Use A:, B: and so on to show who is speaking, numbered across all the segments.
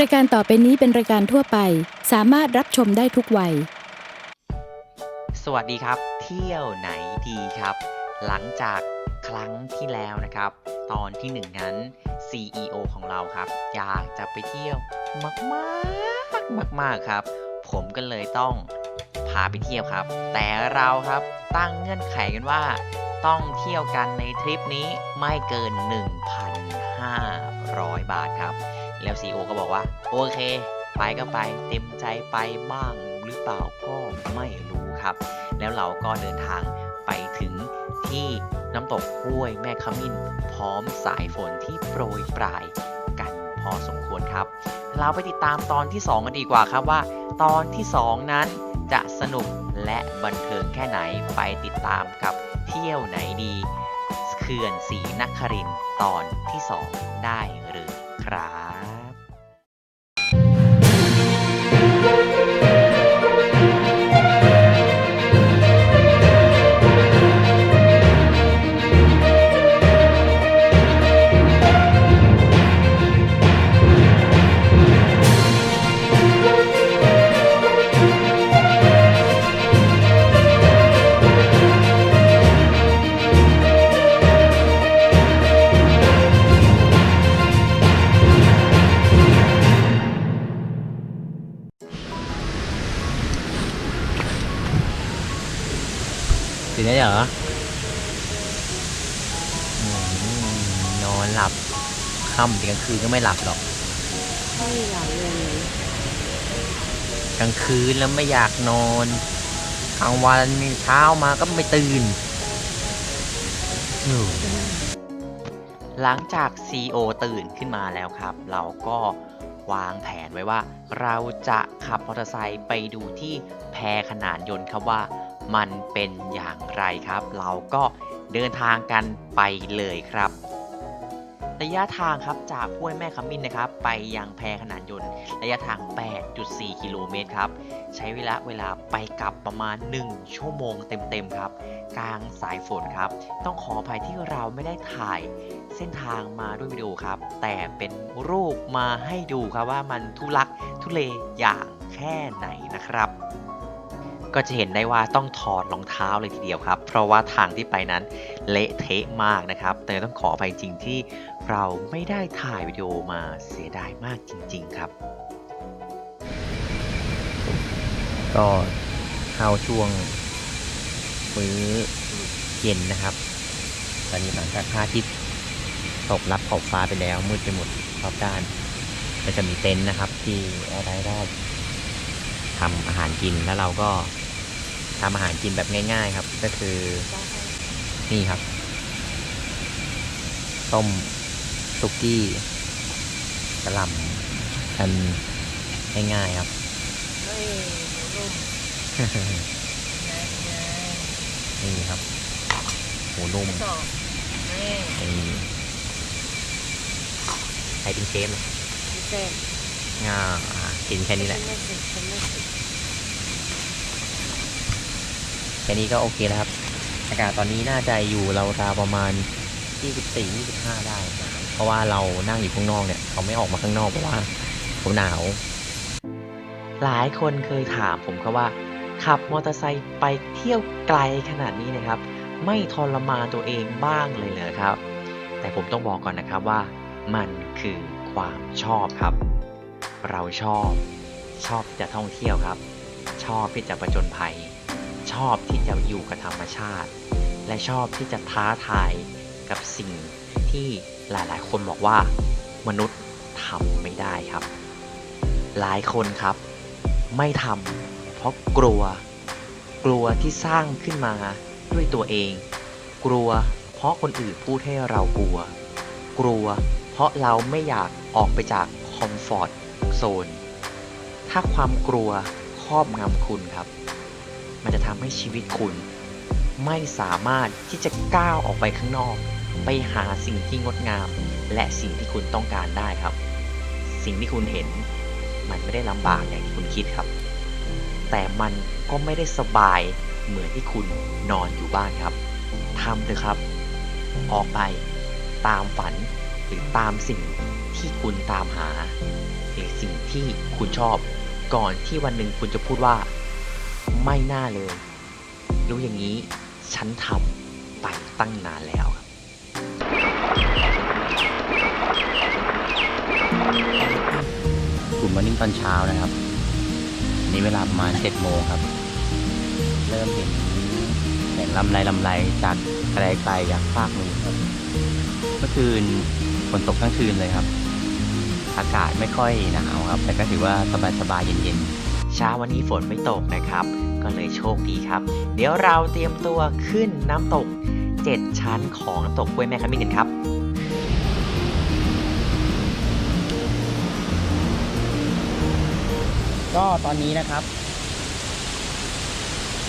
A: รายการต่อไปนี้เป็นรายการทั่วไป สามารถรับชมได้ทุกวัย
B: สวัสดีครับ เที่ยวไหนดีครับ หลังจากครั้งที่แล้วนะครับ ตอนที่หนึ่งนั้น CEO ของเราครับ อยากจะไปเที่ยวมากมากๆมากครับ ผมก็เลยต้องพาไปเที่ยวครับ แต่เราครับตั้งเงื่อนไขกันว่า ต้องเที่ยวกันในทริปนี้ไม่เกิน 1,500 บาทครับ แล้ว CEO ก็บอกว่า โอเค ไปก็ไปเต็มใจไปบ้างหรือเปล่าก็ไม่รู้ครับ แล้วเราก็เดินทางไปถึงที่น้ำตกห้วยแม่ขมิ้น พร้อมสายฝนที่โปรยปลายกันพอสมควรครับ เราไปติดตามตอนที่ 2 กันดีกว่าครับว่า ตอนที่ 2 นั้นจะสนุกและบันเทิงแค่ไหนไปติดตามกับเที่ยวไหนดีเขื่อนศรีนครินตอนที่ 2 ได้เลยครับ อนหลับค่ำถึงกลางคืนก็ไม่หลับหรอก
C: ไม่หลับเลย
B: กลางคืนแล้วไม่อยากนอนกลางวันเช้ามาก็ไม่ตื่นอยู่หลังจาก CEO ตื่นขึ้นมาแล้วครับ เราก็วางแผนไว้ว่า เราจะขับมอเตอร์ไซค์ไปดูที่แพขนานยนต์ครับว่ามันเป็นอย่างไรครับ เราก็เดินทางกันไปเลยครับ ระยะทางครับจากห้วยแม่ขมิ้นนะครับ ไปยังแพขนานยนต์ ระยะทาง 8.4 กิโลเมตรครับ ใช้เวลาเวลาไปกลับประมาณ 1 ชั่วโมงเต็มๆครับ กลางสายฝนครับ ต้องขออภัยที่เราไม่ได้ถ่ายเส้นทางมาด้วยวิดีโอครับ แต่เป็นรูปมาให้ดูครับว่ามันทุลักทุเลอย่างแค่ไหนนะครับ ก็จะเห็นได้ว่าต้องถอดรองเท้าเลยทีเดียวครับ เพราะว่าทางที่ไปนั้นเละเทะมากนะครับ แต่ต้องขออภัยจริงที่เราไม่ได้ถ่ายวิดีโอมาเสียดายมากจริง ๆ ครับ ก็เข้าช่วงมื้อเย็นนะครับ ตอนนี้หลังจากพระอาทิตย์ตกรับขอบฟ้าไปแล้วมืดไปหมดรอบด้านก็จะมีเต็นท์นะครับที่อะไรได้ทำอาหารกินแล้วเราก็ ทำอาหารกินแบบง่ายๆครับ ก็คือนี่ครับ ต้มสุกี้กระหล่ำกันง่ายๆครับ
C: เฮ้ยหมูนุ่มนะ
B: นี่ครับหมูนุ่ม
C: นะสองนี่
B: นี่ใครเป็นเชฟเนี่ย
C: พิเศษ
B: อ่ากินแค่นี้แหละ
C: ฉัไม่สิฉันไม่สิ
B: แค่นี้ก็โอเคแล้วครับ อากาศตอนนี้น่าจะอยู่เราวประมาณ 24 25 ได้เพราะว่าเรานั่งอยู่ข้างนอกเนี่ยเขาไม่ออกมาข้างนอกเพราะว่าเขาหนาว หลายคนเคยถามผมครับว่า ขับมอเตอร์ไซค์ไปเที่ยวไกลขนาดนี้นะครับ ไม่ทรมานตัวเองบ้างเลยเหรอครับ แต่ผมต้องบอกก่อนนะครับว่า มันคือความชอบครับ เราชอบ ชอบที่จะท่องเที่ยวครับ ชอบที่จะประจนภัย อบที่จะอยู่กับธรรมชาติ และชอบที่จะท้าทายกับสิ่งที่หลายๆ คนบอกว่ามนุษย์ทำไม่ได้ครับ หลายคนครับ ไม่ทำเพราะกลัว กลัวที่สร้างขึ้นมาด้วยตัวเอง กลัวเพราะคนอื่นพูดให้เรากลัว กลัวเพราะเราไม่อยากออกไปจากคอมฟอร์ตโซน ถ้าความกลัวครอบงำคุณครับ มันจะทำให้ชีวิตคุณ ไม่สามารถที่จะก้าวออกไปข้างนอก ไปหาสิ่งที่งดงาม และสิ่งที่คุณต้องการได้ครับ สิ่งที่คุณเห็น มันไม่ได้ลำบากอย่างที่คุณคิดครับ แต่มันก็ไม่ได้สบายเหมือนที่คุณนอนอยู่บ้านครับทำเถอะครับ ออกไปตามฝัน
D: หรือตามสิ่งที่คุณตามหาหรือสิ่งที่คุณชอบ ก่อนที่วันหนึ่งคุณจะพูดว่า ไม่น่าเลย รู้อย่างนี้ฉันทำไปตั้งนานแล้วครับ กลุ่มมอร์นิ่งตอนเช้านะครับ นี่เวลาประมาณ7โมงครับ เริ่มเห็นแสงลำไรลำไรจากไกลไกลๆจากภาคนู้นครับเมื่อคืนฝนตกทั้งคืนเลยครับ อากาศไม่ค่อยหนาวครับ แต่ก็ถือว่าสบายๆเย็นๆ เช้าวันนี้ฝนไม่ตกนะครับ ก็เลยโชคดีครับ เดี๋ยวเราเตรียมตัวขึ้นน้ำตก 7 ชั้นของน้ำตกห้วยแม่ขมิ้นกันครับก็ตอนนี้นะครับ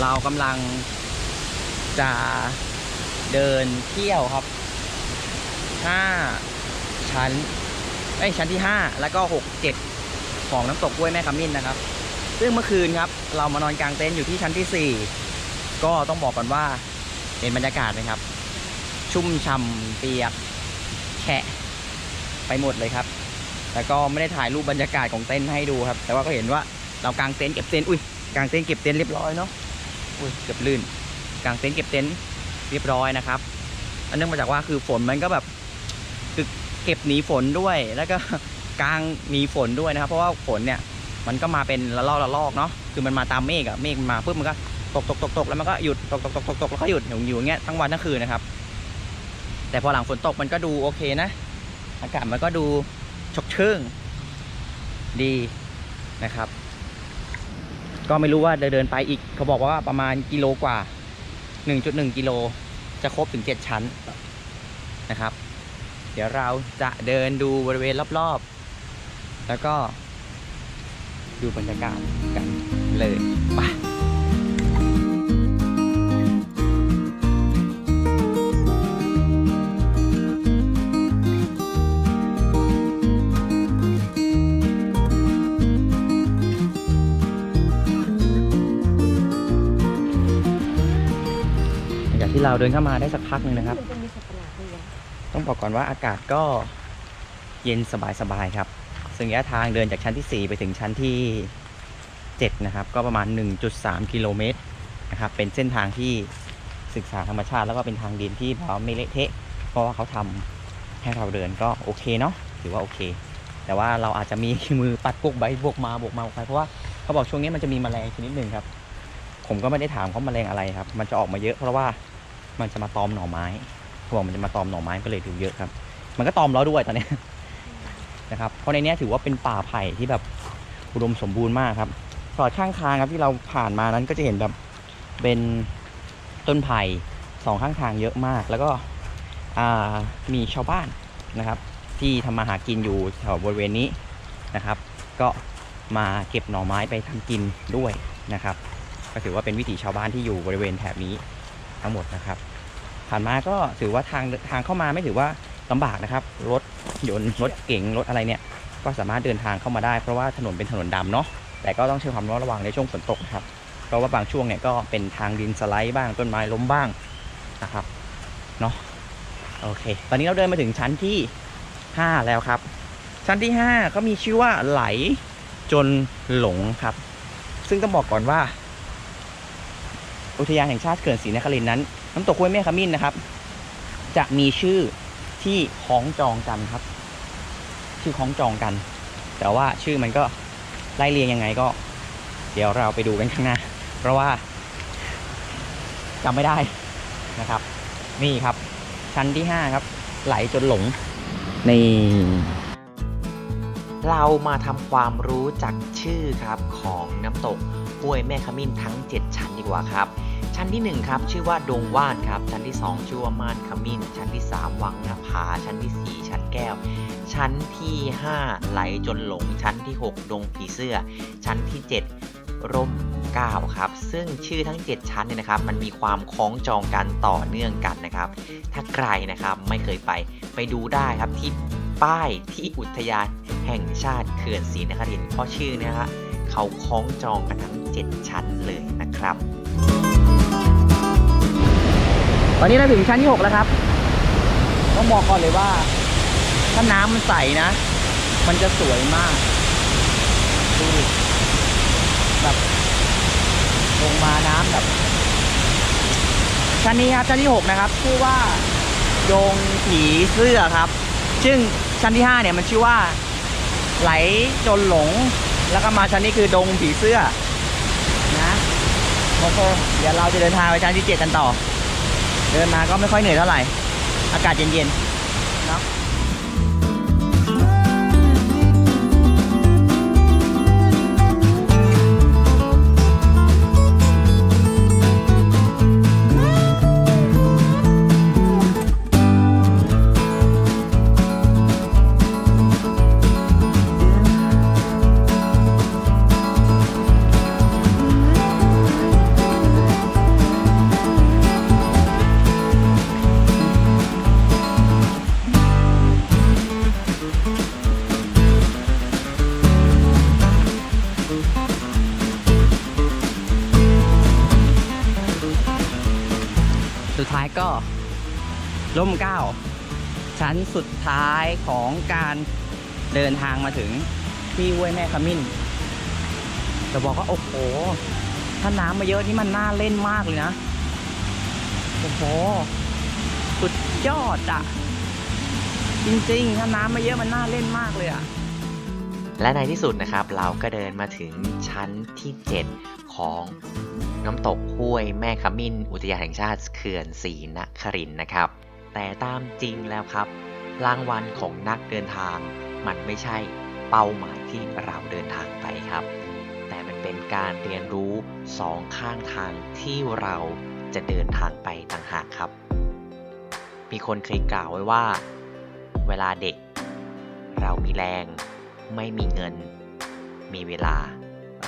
D: เรากำลังจะเดินเที่ยวครับ 5 ชั้นเอ้ยชั้นที่ 5 แล้วก็ 6 7 ของน้ำตกห้วยแม่ขมิ้นนะครับ ซึ่งเมื่อคืนครับ เรามานอนกลางเต็นท์อยู่ที่ชั้นที่ 4 ก็ต้องบอกก่อนว่าเห็นบรรยากาศไหมครับ ชุ่มฉ่ำเปียกแฉะไปหมดเลยครับแล้วก็ไม่ได้ถ่ายรูปบรรยากาศของเต็นท์ให้ดูครับ แต่ว่าก็เห็นว่าเรากางเต็นท์เก็บเต็นท์อุ้ยกางเต็นท์เก็บเต็นท์เรียบร้อยเนาะอุ้ยเกือบลื่นกางเต็นท์เก็บเต็นท์เรียบร้อยนะครับอันเนื่องมาจากว่าคือฝนมันก็แบบคือเก็บหนีฝนด้วยแล้วก็กางหนีฝนด้วยนะครับ เพราะว่าฝนเนี่ย มันก็มาเป็นละลอกละลอกเนาะคือมันมาตามเมฆอะเมฆมันมาปุ๊บมันก็ตกตกตกตกแล้วมันก็หยุดตกตกตกตกตกแล้วก็หยุดอยู่อยู่อย่างเงี้ยทั้งวันทั้งคืนนะครับ แต่พอหลังฝนตกมันก็ดูโอเคนะ อากาศมันก็ดูชกเชิงดีนะครับ ก็ไม่รู้ว่าเดินไปอีกเขาบอกว่าประมาณกิโลกว่า 1.1 กิโลจะครบถึง 7 ชั้นนะครับ เดี๋ยวเราจะเดินดูบริเวณรอบๆ แล้วก็ ดูบรรยากาศกันเลยไปหลังจากที่เราเดินเข้ามาได้สักพักหนึ่งนะครับ
C: มันจะมีสัตว์ประหลาดด้วยวะ
D: ต้องบอกก่อนว่าอากาศก็เย็นสบายๆครับ ซึ่งระยะทางเดินจากชั้นที่ 4 ไปถึงชั้นที่ 7 นะครับ ก็ประมาณ 1.3 กิโลเมตรนะครับ เป็นเส้นทางที่ศึกษาธรรมชาติ แล้วก็เป็นทางดินที่เราไม่เละเทะ เพราะว่าเขาทำให้เราเดินก็โอเคเนาะ ถือว่าโอเค แต่ว่าเราอาจจะมีมือปัดพวกใบบวกมาบวกมาบวกไปเพราะว่าเขาบอกช่วงนี้มันจะมีแมลงชนิดหนึ่งครับ ผมก็ไม่ได้ถามเขาแมลงอะไรครับ มันจะออกมาเยอะเพราะว่ามันจะมาตอมหน่อไม้เขาบอกมันจะมาตอมหน่อไม้ก็เลยดูเยอะครับ มันก็ตอมเราด้วยตอนนี้ นะครับ เพราะในนี้ถือว่าเป็นป่าไผ่ที่แบบอุดมสมบูรณ์มากครับตลอดข้างทางครับที่เราผ่านมานั้นก็จะเห็นแบบเป็นต้นไผ่สองข้างทางเยอะมาก แล้วก็มีชาวบ้านนะครับ ที่ทำมาหากินอยู่แถวบริเวณนี้นะครับ ก็มาเก็บหน่อไม้ไปทำกินด้วยนะครับ ก็ถือว่าเป็นวิถีชาวบ้านที่อยู่บริเวณแถบนี้ทั้งหมดนะครับ ผ่านมาก็ถือว่าทางทางเข้ามาไม่ถือว่า ลำบากนะครับ รถยนต์รถเก๋งรถอะไรเนี่ย ก็สามารถเดินทางเข้ามาได้เพราะว่าถนนเป็นถนนดำเนาะแต่ก็ต้องใช้ความระมัดระวังในช่วงฝนตกครับเพราะว่าบางช่วงเนี่ยก็เป็นทางดินสไลด์บ้างต้นไม้ล้มบ้างนะครับเนาะโอเค ตอนนี้เราเดินมาถึงชั้นที่ 5 แล้วครับ ชั้นที่5เขามีชื่อว่าไหลจนหลงครับ ซึ่งต้องบอกก่อนว่า อุทยานแห่งชาติเขื่อนศรีนครินทร์นั้นน้ำตกห้วยแม่ขมิ้นนะครับ จะมีชื่อ ที่คล้องจองกันครับ ชื่อคล้องจองกัน แต่ว่าชื่อมันก็ไล่เรียงยังไงก็ เดี๋ยวเราไปดูกันข้างหน้า เพราะว่าจำไม่ได้นะครับ นี่ครับ ชั้นที่ 5 ครับ ไหลจนหลงนี่เรามาทำความรู้จักชื่อครับของน้ำตกห้วยแม่ขมิ้นทั้ง 7 ชั้นดีกว่าครับ ชั้นที่ 1 ครับ ชื่อว่าดงว่านครับ ชั้นที่ 2 ชื่อว่าม่านขมิ้น ชั้นที่ 3 วังนภาชั้นที่ 4 ชั้นแก้ว ชั้นที่ 5 ไหลจนหลง ชั้นที่ 6 ดงผีเสื้อ ชั้นที่ 7 ร่มเก้าครับ ซึ่งชื่อทั้ง 7 ชั้นเนี่ยนะครับ มันมีความคล้องจองกันต่อเนื่องกันนะครับ ถ้าใครนะครับไม่เคยไปไปดูได้ครับที่ป้ายที่อุทยานแห่งชาติเขื่อนศรีนครินทร์เพราะชื่อเนยฮะเขาคล้องจองกันทั้ง 7 ชั้นเลยนะครับ ตอนนี้เราถึงชั้นที่ 6 แล้วครับต้องบอกก่อนเลยว่า ถ้าน้ำมันใสนะ มันจะสวยมากดูแบบลงมาน้ำแบบ ชั้นนี้ครับชั้นที่หกนะครับชื่อว่าโดงผีเสื้อครับ ซึ่งชั้นที่ห้าเนี่ยมันชื่อว่า ไหลจนหลง แล้วก็มาชั้นนี้คือดงผีเสื้อนะโอเคเดี๋ยวเราจะเดินทางไปชั้นที่เจ็ดกันต่อ เดินมาก็ไม่ค่อยเหนื่อยเท่าไหร่ อากาศเย็นๆ ร่มเก้าชั้นสุดท้ายของการเดินทางมาถึงที่ห้วยแม่ขมิ้นจะบอกว่าโอ้โห ถ้าน้ำมาเยอะนี่มันน่าเล่นมากเลยนะ โอ้โห สุดยอดอะจริงๆ ถ้าน้ำมาเยอะมันน่าเล่นมากเลยอะ
B: และในที่สุดนะครับ เราก็เดินมาถึงชั้นที่ 7 ของน้ำตกห้วยแม่ขมิ้น อุทยานแห่งชาติเขื่อนศรีนครินนะครับ แต่ตามจริงแล้วครับ รางวัลของนักเดินทาง มันไม่ใช่เป้าหมายที่เราเดินทางไปครับ แต่มันเป็นการเรียนรู้สองข้างทางที่เราจะเดินทางไปต่างหากครับ มีคนเคยกล่าวไว้ว่า เวลาเด็ก เรามีแรง ไม่มีเงิน มีเวลา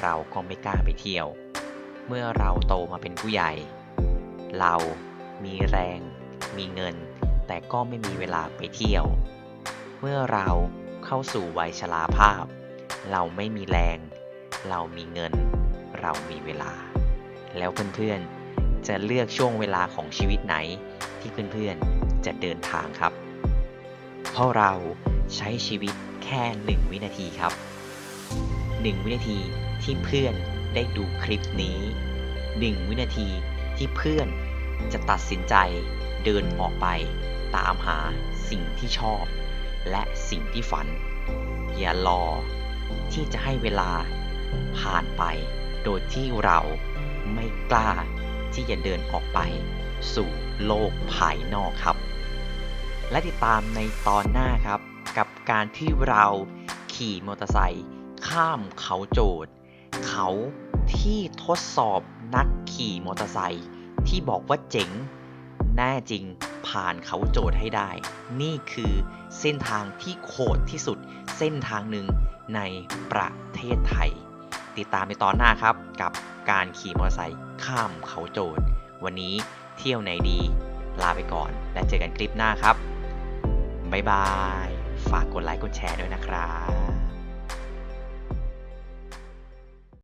B: เราก็ไม่กล้าไปเที่ยว เมื่อเราโตมาเป็นผู้ใหญ่ เรามีแรง มีเงิน แต่ก็ไม่มีเวลาไปเที่ยว เมื่อเราเข้าสู่วัยชราภาพ เราไม่มีแรง เรามีเงิน เรามีเวลา แล้วเพื่อนๆ จะเลือกช่วงเวลาของชีวิตไหนที่เพื่อนๆ จะเดินทางครับ เพราะเราใช้ชีวิตแค่หนึ่งวินาทีครับหนึ่งวินาทีที่เพื่อนได้ดูคลิปนี้หนึ่งวินาทีที่เพื่อนจะตัดสินใจเดินออกไป ตามหาสิ่งที่ชอบ และสิ่งที่ฝัน อย่ารอ ที่จะให้เวลาผ่านไป โดยที่เราไม่กล้าที่จะเดินออกไป สู่โลกภายนอกครับ และติดตามในตอนหน้าครับ กับการที่เราขี่มอเตอร์ไซค์ข้ามเขาโจดเขาที่ทดสอบนักขี่มอเตอร์ไซค์ที่บอกว่าเจ๋ง แน่จริง ผ่านเขาโจดให้ได้ นี่คือเส้นทางที่โหดที่สุด เส้นทางหนึ่งในประเทศไทย ติดตามในตอนหน้าครับกับการขี่มอเตอร์ไซค์ข้ามเขาโจดวันนี้เที่ยวไหนดี ลาไปก่อน และเจอกันคลิปหน้าครับบ๊ายบาย ฝากกดไลค์กดแชร์ด้วยนะครับ